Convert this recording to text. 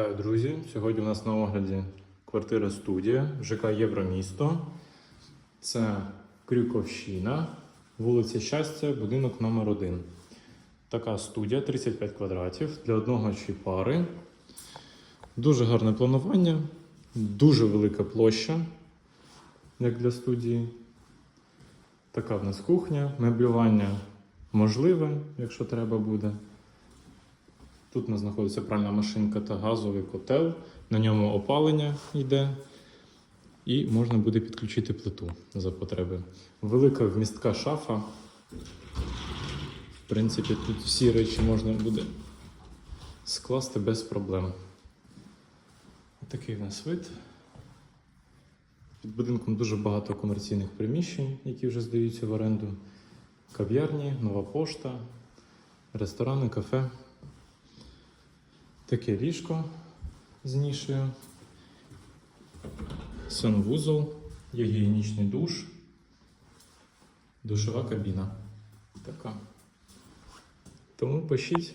Вітаю, друзі! Сьогодні у нас на огляді квартира студія ЖК Євромісто. Це Крюковщина, вулиця Щастя, будинок номер 1 Така студія 35 квадратів для одного чи пари. Дуже гарне планування, дуже велика площа, як для студії. Така в нас кухня, меблювання можливе, якщо треба буде. Тут у нас знаходиться пральна машинка та газовий котел. На ньому опалення йде. І можна буде підключити плиту за потреби. Велика вмістка шафа. В принципі, тут всі речі можна буде скласти без проблем. Такий у нас вид. Під будинком дуже багато комерційних приміщень, які вже здаються в оренду. Кав'ярні, нова пошта, ресторани, кафе. Таке ліжко з нішею. Санвузол, гігієнічний душ, душова кабіна. Така. Тому пишіть,